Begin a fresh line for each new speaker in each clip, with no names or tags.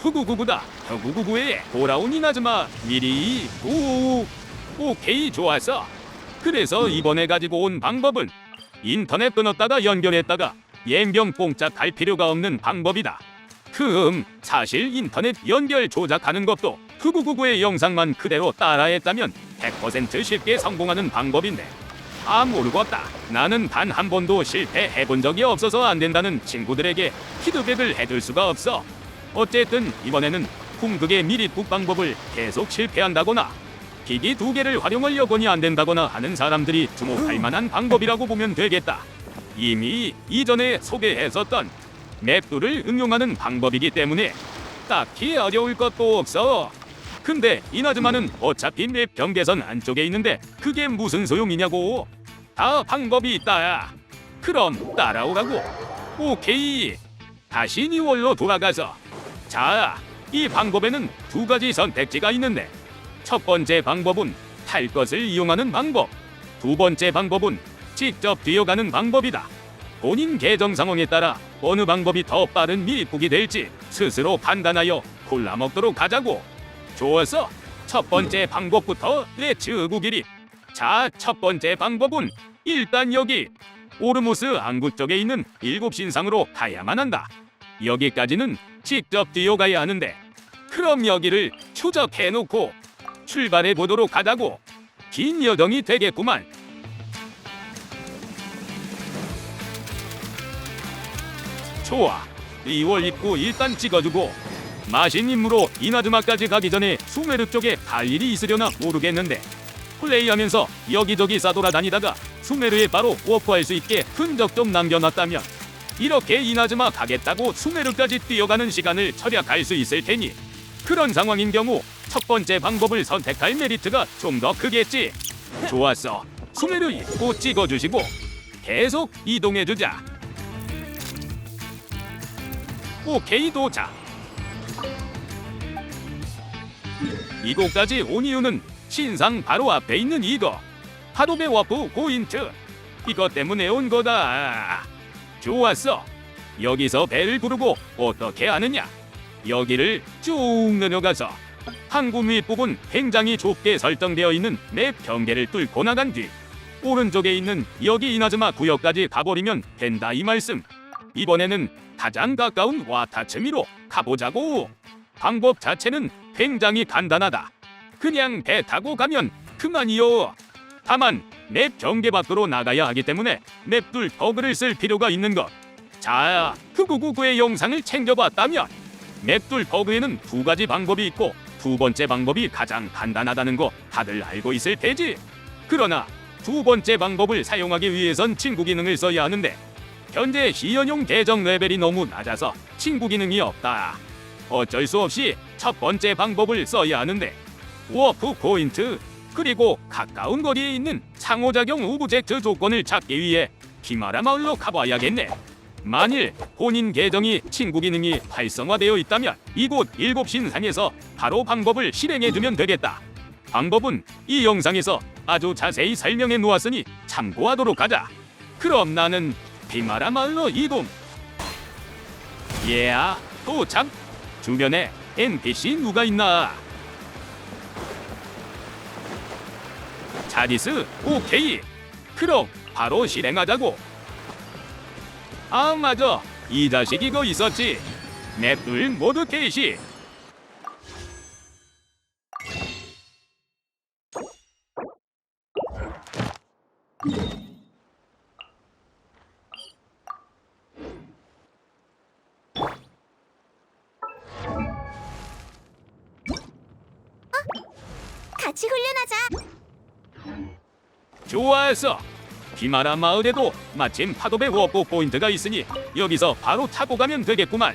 후구구구다. 후구구구에 돌아온 이나즈마 미리 오 오케이 좋았어. 그래서 이번에 가지고 온 방법은 인터넷 끊었다가 연결했다가 옌병 뽕짝 갈 필요가 없는 방법이다. 흠 사실 인터넷 연결 조작하는 것도 후구구구의 영상만 그대로 따라했다면 100% 쉽게 성공하는 방법인데. 아 모르겠다. 나는 단 한 번도 실패해본 적이 없어서 안 된다는 친구들에게 피드백을 해줄 수가 없어. 어쨌든 이번에는 궁극의 미리국 방법을 계속 실패한다거나 기기 두 개를 활용하려고니 안 된다거나 하는 사람들이 주목할 만한 방법이라고 보면 되겠다. 이미 이전에 소개했었던 맵도를 응용하는 방법이기 때문에 딱히 어려울 것도 없어. 근데 이나즈마는 어차피 맵 경계선 안쪽에 있는데 그게 무슨 소용이냐고. 다 방법이 있다. 그럼 따라오라고. 오케이. 다시 니월로 돌아가서. 자, 이 방법에는 두 가지 선택지가 있는데 첫 번째 방법은 탈 것을 이용하는 방법. 두 번째 방법은 직접 뛰어가는 방법이다. 본인 계정 상황에 따라 어느 방법이 더 빠른 미입국이 될지 스스로 판단하여 골라 먹도록 하자고. 좋았어. 첫 번째 방법부터 렛츠 구기리. 자, 첫 번째 방법은 일단 여기 오르모스 안구 쪽에 있는 일곱 신상으로 가야만 한다. 여기까지는 직접 뛰어가야 하는데 그럼 여기를 추적해 놓고 출발해 보도록 하자고. 긴 여정이 되겠구만. 좋아. 2월 입구 일단 찍어주고 마신 임무로 이나즈마까지 가기 전에 수메르 쪽에 갈 일이 있으려나 모르겠는데 플레이하면서 여기저기 싸돌아다니다가 수메르에 바로 워프할 수 있게 흔적 좀 남겨놨다면 이렇게 이나즈마 가겠다고 수메르까지 뛰어가는 시간을 절약할 수 있을 테니 그런 상황인 경우 첫 번째 방법을 선택할 메리트가 좀 더 크겠지. 좋았어. 수메르 입고 찍어주시고 계속 이동해주자. 오케이 도착. 이곳까지 온 이유는 신상 바로 앞에 있는 이거 하도베 와프 고인트 이것 때문에 온 거다 좋았어 여기서 배를 부르고 어떻게 하느냐 여기를 쭉 내려가서 항구 밑부분 굉장히 좁게 설정되어 있는 맵 경계를 뚫고 나간 뒤 오른쪽에 있는 여기 이나즈마 구역까지 가버리면 된다 이 말씀 이번에는 가장 가까운 와타츠미로 가보자고 방법 자체는 굉장히 간단하다. 그냥 배 타고 가면 그만이요. 다만 맵 경계 밖으로 나가야 하기 때문에 맵둘 버그를 쓸 필요가 있는 것. 자, 그999의 영상을 챙겨봤다면 맵둘 버그에는 두 가지 방법이 있고 두 번째 방법이 가장 간단하다는 거 다들 알고 있을 테지. 그러나 두 번째 방법을 사용하기 위해선 친구 기능을 써야 하는데 현재 시연용 계정 레벨이 너무 낮아서 친구 기능이 없다. 어쩔 수 없이 첫 번째 방법을 써야 하는데 워프 포인트 그리고 가까운 거리에 있는 상호작용 오브젝트 조건을 찾기 위해 히마라 마을로 가봐야겠네. 만일 본인 계정이 친구 기능이 활성화되어 있다면 이곳 일곱 신상에서 바로 방법을 실행해 주면 되겠다. 방법은 이 영상에서 아주 자세히 설명해 놓았으니 참고하도록 하자. 그럼 나는 비마라 마을로 이동. 예아 도착. 주변에 NPC 누가 있나? 자디스 오케이. 그럼 바로 실행하자고. 아 맞아. 이 자식 이거 있었지. 맵둘 모두 개시.
같이 훈련하자.
좋았어. 비마라 마을에도 마침 파도배 워프 포인트가 있으니 여기서 바로 타고 가면 되겠구만.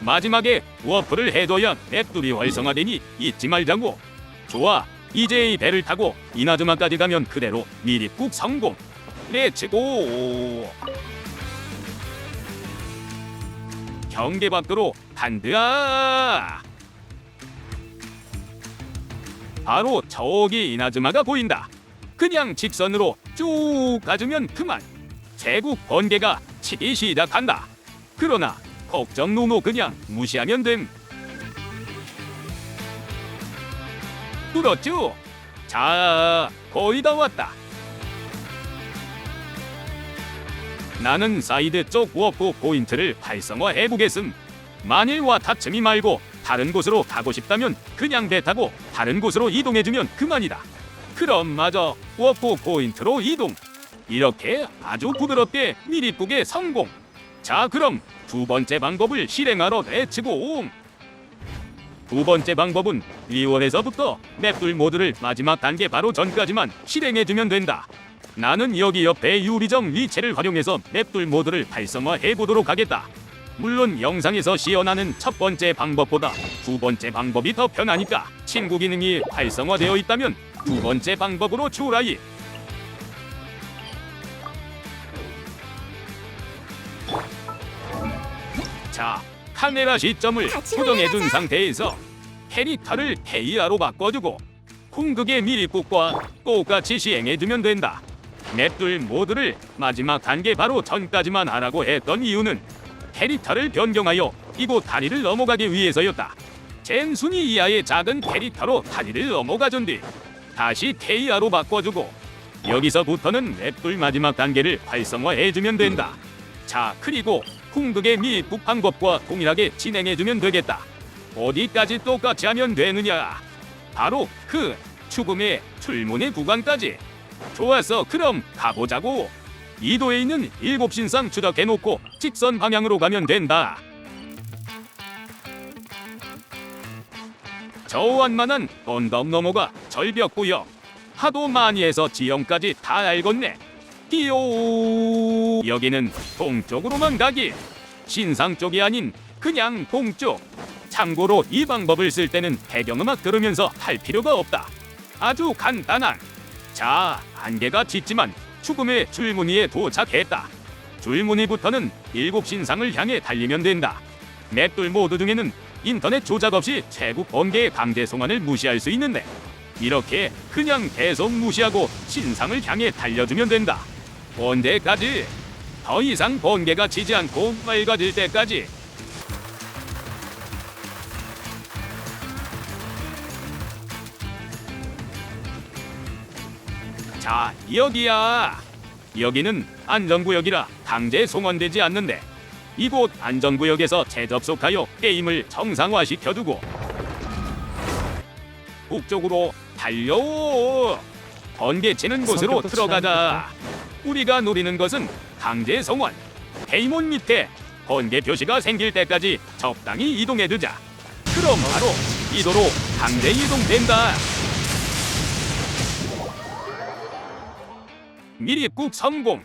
마지막에 워프를 해둬야 맵둘이 활성화되니 잊지 말자고. 좋아. 이제 이 배를 타고 이나즈마까지 가면 그대로 미리국 성공. 렛츠고. 경계 밖으로 간드아. 바로 저기 이나즈마가 보인다. 그냥 직선으로 쭉 가주면 그만. 제국 번개가 치기 시작한다. 그러나 걱정 노노 그냥 무시하면 됨. 뚫었죠? 자, 거의 다 왔다. 나는 사이드 쪽 워프 포인트를 활성화해 보겠음. 만일 와타츠미 말고 다른 곳으로 가고 싶다면 그냥 배 타고 다른 곳으로 이동해주면 그만이다. 그럼 마저 워프 포인트로 이동. 이렇게 아주 부드럽게 미리쁘게 성공. 자, 그럼 두 번째 방법을 실행하러 내치고. 두 번째 방법은 리월에서부터 맵돌 모드를 마지막 단계 바로 전까지만 실행해주면 된다. 나는 여기 옆에 유리정 위치를 활용해서 맵돌 모드를 활성화해 보도록 하겠다. 물론 영상에서 시연하는 첫 번째 방법보다 두 번째 방법이 더 편하니까 친구 기능이 활성화되어 있다면 두 번째 방법으로 추라이. 자, 카메라 시점을
같이
고정해둔. 상태에서 캐릭터를 KR로 바꿔주고 궁극의 미리국과 똑같이 시행해주면 된다. 맵돌 모드를 마지막 단계 바로 전까지만 하라고 했던 이유는 캐릭터를 변경하여 이곳 다리를 넘어가기 위해서였다. 젠 순위 이하의 작은 캐릭터로 다리를 넘어가준 뒤 다시 KR로 바꿔주고 여기서부터는 맵돌 마지막 단계를 활성화해주면 된다. 자, 그리고 궁극의 미입국 방법과 동일하게 진행해주면 되겠다. 어디까지 똑같이 하면 되느냐? 바로 그 죽음의 출문의 구간까지. 좋았어, 그럼 가보자고. 이도에 있는 일곱 신상 추적해놓고 직선 방향으로 가면 된다. 저 완만한 언덕 넘어가 절벽 구역. 하도 많이 해서 지형까지 다 알겠네. 끼요. 여기는 동쪽으로만 가기. 신상 쪽이 아닌 그냥 동쪽. 참고로 이 방법을 쓸 때는 배경음악 들으면서 할 필요가 없다. 아주 간단한. 자, 안개가 짙지만 죽음의 줄무늬에 도착했다. 줄무늬부터는 일곱 신상을 향해 달리면 된다. 맵돌 모드 중에는 인터넷 조작 없이 최고 번개의 강제 송환을 무시할 수 있는데 이렇게 그냥 계속 무시하고 신상을 향해 달려주면 된다. 언제까지? 더 이상 번개가 지지 않고 맑아질 때까지. 자, 여기야. 여기는 안전구역이라 강제 송환되지 않는데 이곳 안전구역에서 재접속하여 게임을 정상화시켜두고 북쪽으로 달려 번개 치는 곳으로
성격도
들어가자. 우리가 노리는 것은 강제 송환 페이몬 밑에 번개 표시가 생길 때까지 적당히 이동해두자. 그럼 바로 이 도로 강제 이동된다. 미리국 성공.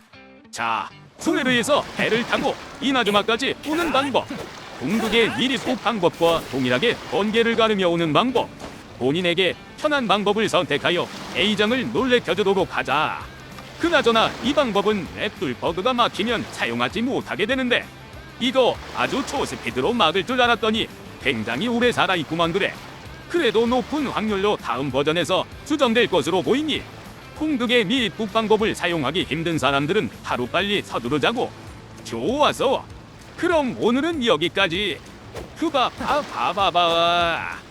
자 수레르에서 배를 타고 이나즈마까지 오는 방법. 궁극의 미리국 방법과 동일하게 번개를 가르며 오는 방법. 본인에게 편한 방법을 선택하여 A장을 놀래켜주도록 하자. 그나저나 이 방법은 랩돌 버그가 막히면 사용하지 못하게 되는데 이거 아주 초스피드로 막을 줄 알았더니 굉장히 오래 살아있구만 그래. 그래도 높은 확률로 다음 버전에서 수정될 것으로 보이니 궁극의 미입국 방법을 사용하기 힘든 사람들은 하루빨리 서두르자고. 좋았어 그럼 오늘은 여기까지. 그바 바바바바